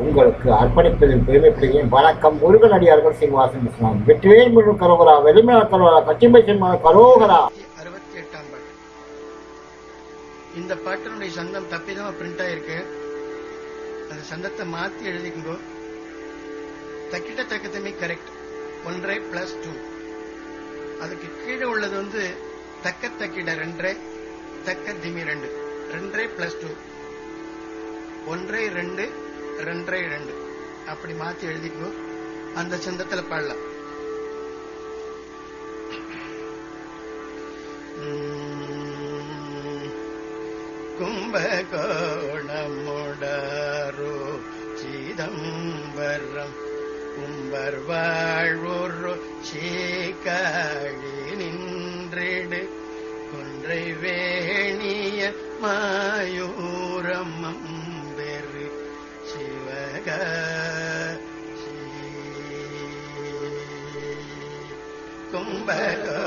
உங்களுக்கு அர்ப்பணிப்பதில் பெருமைப்படுகிறேன். வணக்கம் முருகன் அடியார்கள் சீனிவாசன் இஸ்லாம் வெற்றிவேல் முழு கரோகரா வெளிமல கரோகரா கச்சிம்பை சிம்ம கரோகரா. அறுபத்தி எட்டாம் பாட்டு. இந்த பாட்டினுடைய சந்தம் தப்பிதமா பிரிண்ட் ஆயிருக்கு. அந்த சந்தத்தை மாத்தி எழுதிக்கோ தக்கிட்ட தக்கத்தமே கரெக்ட் ஒன்றை பிளஸ் டூ அதுக்கு கீழே உள்ளது வந்து தக்க தக்கிட ரெண்டரை தக்க திமி ரெண்டு. ரெண்டரை பிளஸ் டூ ஒன்றை ரெண்டு ரெண்டரை ரெண்டு. அப்படி மாத்தி எழுதிக்கோ. அந்த சந்தத்துல பாடலாம். கும்பகோணமுடரோ சிதம்பரம் கும்பர் வாழ்வொரு சீக்காழி நின்றிடு. கொன்றை வேணிய மாயூரம்மம் कुम्भकोणोडिम्बरम्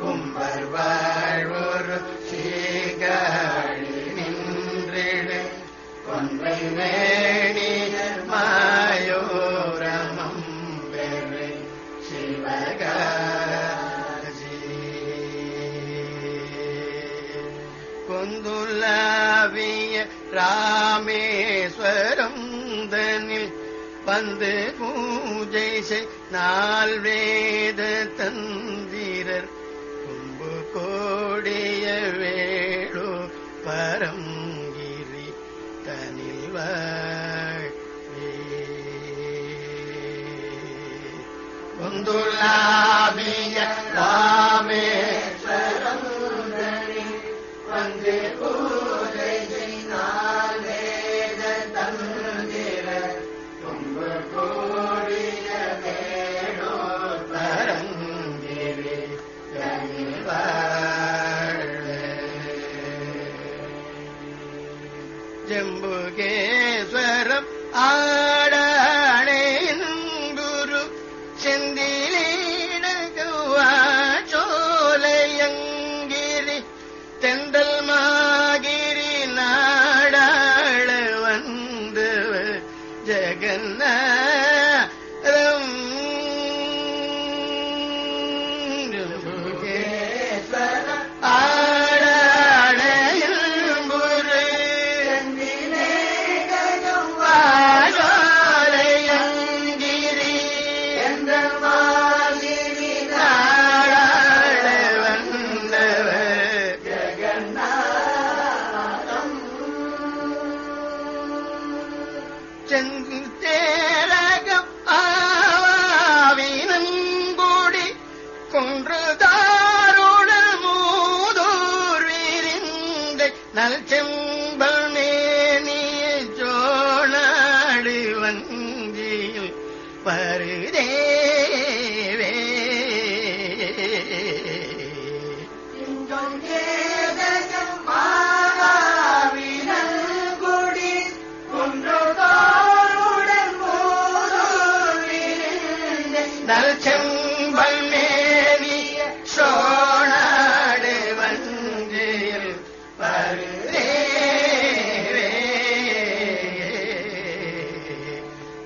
कुम्भर्वोकिन्द्रेण कुम्बै मे ராமேஸ்வரம் தனில் வந்து பூஜை செய் நால் வேத தந்திரர். கும்பு கோடிய வேளு பரங்கிரி தனில் வாழ்வே ராமே செந்திலீடகவாச்சோலையங்கிரி செந்தேரகம் தேர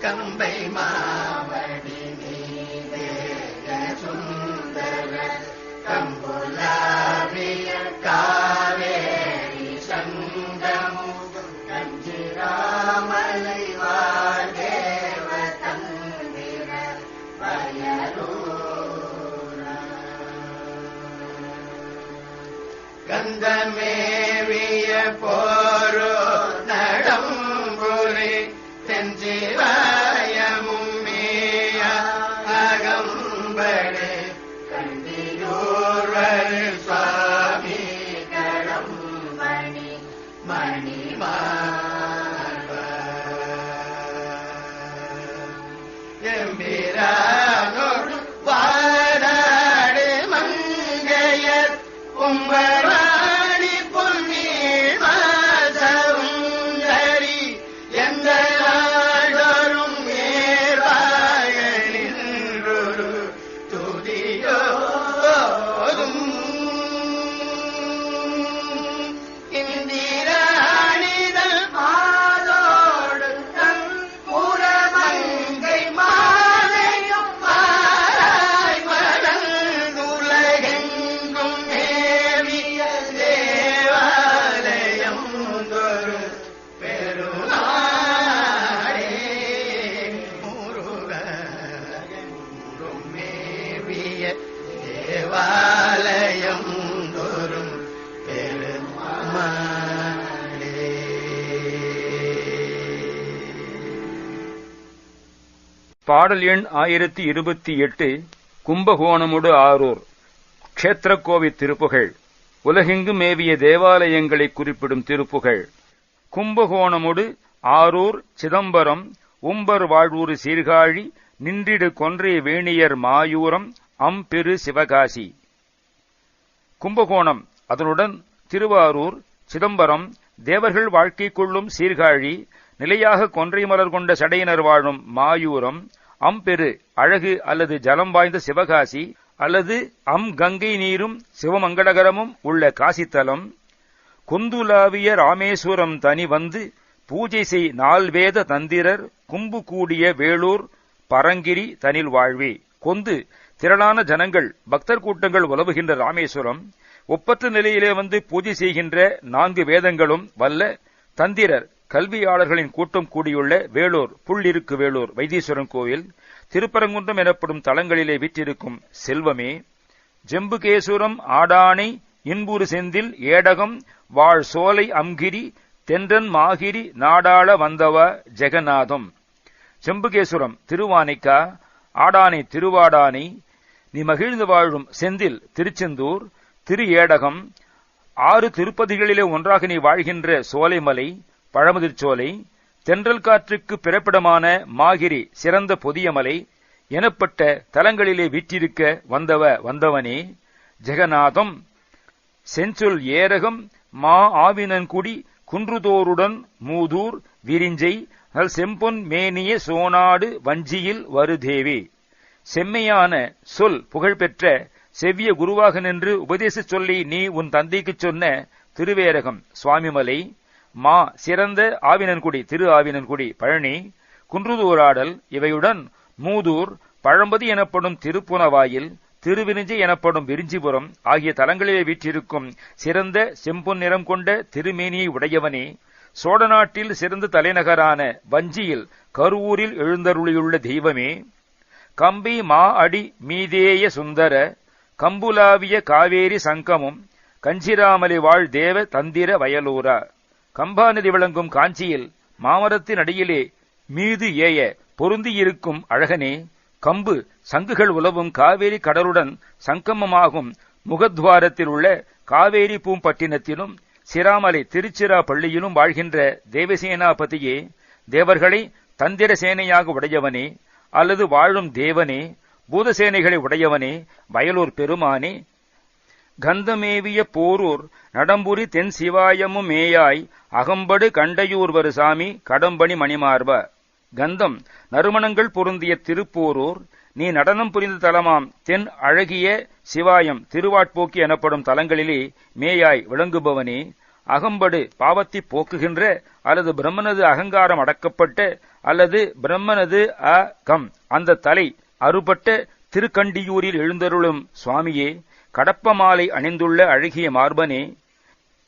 கம்பை மாவடி நீதே சுந்தர கம்புலாவிய காவேரி சங்கமுகம் கஞ்சிராமலை வாதேவ தந்திர கந்தமேவிய போரோ பாடல் எண் ஆயிரத்தி இருபத்தி எட்டு கும்பகோணமுடு ஆரூர் க்ஷேத்திரக்கோவி திருப்புகழ். உலகெங்கு மேவிய தேவாலயங்களை குறிப்பிடும் திருப்புகழ். கும்பகோணமுடு ஆரூர் சிதம்பரம் உம்பர் வாழ்வூர் சீர்காழி நின்றிடு கொன்றை வேணியர் மாயூரம் அம்பெரு சிவகாசி. கும்பகோணம் அதனுடன் திருவாரூர் சிதம்பரம் தேவர்கள் வாழ்க்கை கொள்ளும் சீர்காழி நிலையாக கொன்றை மலர் கொண்ட சடையினர் வாழும் மாயூரம் அம்பெரு அழகு அல்லது ஜலம் வாய்ந்த சிவகாசி அல்லது அம் கங்கை நீரும் சிவமங்களகரமும் உள்ள காசித்தலம் குந்துலாவிய ராமேஸ்வரம் தனி வந்து பூஜை செய் நால்வேத தந்திரர் கும்பு கூடிய வேலூர் பரங்கிரி தனில் வாழ்வே. கொந்து திரளான ஜனங்கள் பக்தர் கூட்டங்கள் உலவுகின்ற ராமேஸ்வரம் ஒப்பற்ற நிலையிலே வந்து பூஜை செய்கின்ற நான்கு வேதங்களும் வல்ல தந்திரர். கல்வியாளர்களின் கூட்டம் கூடியுள்ள வேலூர் புள்ளிருக்கு வேலூர் வைத்தீஸ்வரன் கோவில் திருப்பரங்குன்றம் எனப்படும் தலங்களிலே விற்றிருக்கும் செல்வமே ஜெம்புகேசுரம் ஆடானை இன்புறு செந்தில் ஏடகம் வாழ் சோலை அம்கிரி தென்றன் மாகிரி நாடாள வந்தவ ஜெகநாதம். செம்புகேசுரம் திருவானைக்கா ஆடானை திருவாடானை நீ மகிழ்ந்து வாழும் செந்தில் திருச்செந்தூர் திரு ஏடகம் ஆறு திருப்பதிகளிலே ஒன்றாக நீ வாழ்கின்ற சோலைமலை பழமுதிர்ச்சோலை தென்றல் காற்றுக்கு பிறப்பிடமான மாகிரி சிறந்த பொதியமலை எனப்பட்ட தலங்களிலே வீற்றிருக்க வந்தவ வந்தவனே ஜெகநாதம். செஞ்சொல் ஏரகம் மா ஆவினன்குடி குன்றுதோருடன் மூதூர் விரிஞ்சை நல் செம்பொன் மேனிய சோனாடு வஞ்சியில் வருதேவே. செம்மையான சொல் புகழ்பெற்ற செவ்விய குருவாக நின்று உபதேச சொல்லி நீ உன் தந்தைக்குச் சொன்ன திருவேரகம் சுவாமிமலை. மா சிறந்த ஆவினன்குடி திரு ஆவினன்குடி பழனி குன்றுதூராடல் இவையுடன் மூதூர் பழம்பதி எனப்படும் திருப்புனவாயில் திருவிரிஞ்சி எனப்படும் விரிஞ்சிபுரம் ஆகிய தலங்களிலே வீற்றிருக்கும் சிறந்த செம்பொன் நிறம் கொண்ட திருமேனியை உடையவனே. சோழ நாட்டில் சிறந்த தலைநகரான வஞ்சியில் கருவூரில் எழுந்தருளியுள்ள தெய்வமே. கம்பி மா அடி மீதேய சுந்தர கம்புலாவிய காவேரி சங்கமும் கஞ்சிராமலி வாழ் தேவ தந்திர வயலூரா. கம்பாநதி விளங்கும் காஞ்சியில் மாமரத்தின் அடியிலே மீது ஏய பொருந்தியிருக்கும் அழகனே கம்பு சங்குகள் உலவும் காவேரி கடலுடன் சங்கமமாகும் முகத்வாரத்தில் உள்ள காவேரி பூம்பட்டினத்திலும் சிராமலை திருச்சிரா பள்ளியிலும் வாழ்கின்ற தேவசேனாபதியே தேவர்களை தந்திர சேனையாக உடையவனே அல்லது வாழும் தேவனே பூதசேனைகளை உடையவனே வயலூர் பெருமானே கந்தமேவிய போரூர் நடம்புரி தென் சிவாயமும் மேயாய் அகம்படு கண்டையூர்வரு சாமி கடம்பணி மணிமார்வ கந்தம் நறுமணங்கள் பொருந்திய திருப்போரூர் நீ நடனம் புரிந்த தலமாம் தென் அழகிய சிவாயம் திருவாட்போக்கி எனப்படும் தலங்களிலே மேயாய் விளங்குபவனே. அகம்படு பாவத்தை போக்குகின்ற அல்லது பிரம்மனது அகங்காரம் அடக்கப்பட்ட அல்லது பிரம்மனது அ கம் அந்த தலை அறுபட்ட திருக்கண்டியூரில் எழுந்தருளும் சுவாமியே கடப்ப மாலை அணிந்துள்ள அழகிய மார்பனே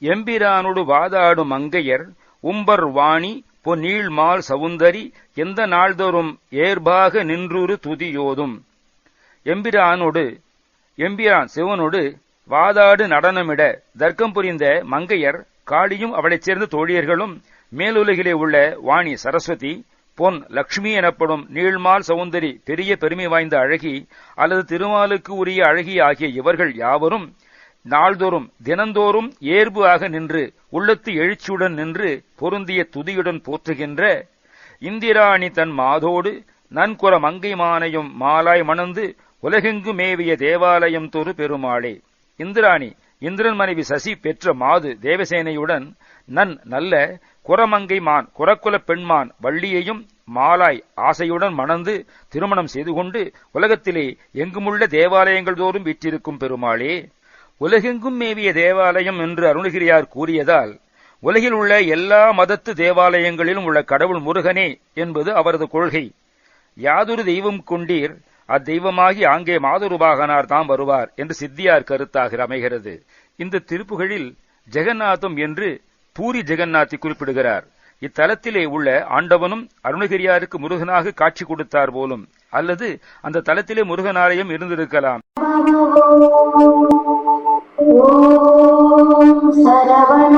எம்பிரானோடு வாதாடும் மங்கையர் உம்பர் வாணி பொன்னீள் மால் சவுந்தரி எந்த நாள்தோறும் ஏர்பாக நின்றுரு துதியோதும். எம்பிரானோடு எம்பிரான் சிவனோடு வாதாடு நடனமிட தர்க்கம் புரிந்த மங்கையர் காளியும் அவளைச் சேர்ந்த தோழியர்களும் மேலுலகிலே உள்ள வாணி சரஸ்வதி பொன் லக்ஷ்மி எனப்படும் நீள்மால் சவுந்தரி பெரிய பெருமை வாய்ந்த அழகி அல்லது திருமாலுக்கு உரிய அழகி ஆகிய இவர்கள் யாவரும் நாள்தோறும் தினந்தோறும் ஏர்பு ஆக நின்று உள்ளத்து எழுச்சியுடன் நின்று பொருந்திய துதியுடன் போற்றுகின்ற இந்திராணி தன் மாதோடு நன்குற மங்கை மானையும் மாலாய் மணந்து உலகெங்கு மேவிய தேவாலயம் தொரு பெருமாளே. இந்திராணி இந்திரன் மனைவி சசி பெற்ற மாது தேவசேனையுடன் நன் நல்ல குரமங்கை மான் குரக்குல பெண்மான் வள்ளியையும் மாலாய் ஆசையுடன் மணந்து திருமணம் செய்து கொண்டு உலகத்திலே எங்குமுள்ள தேவாலயங்கள் தோறும் விற்றிருக்கும் பெருமாளே உலகெங்கும் மேவிய தேவாலயம் என்று அருணகிரியார் கூறியதால் உலகில் உள்ள எல்லா மதத்து தேவாலயங்களிலும் உள்ள கடவுள் முருகனே என்பது அவரது கொள்கை. யாதொரு தெய்வம் கொண்டீர் அத்தெய்வமாகி ஆங்கே மாதுருபாகனார் தாம் வருவார் என்று சித்தியார் கருத்தாக அமைகிறது. இந்த திருப்புகழில் ஜெகநாதம் என்று பூரி ஜெகநாத்தை குறிப்பிடுகிறார். இத்தலத்திலே உள்ள ஆண்டவனும் அருணகிரியாருக்கு முருகனாக காட்சி கொடுத்தார் போலும். அல்லது அந்த தலத்திலே முருகனாலயம் இருந்திருக்கலாம். ஓம் சரவண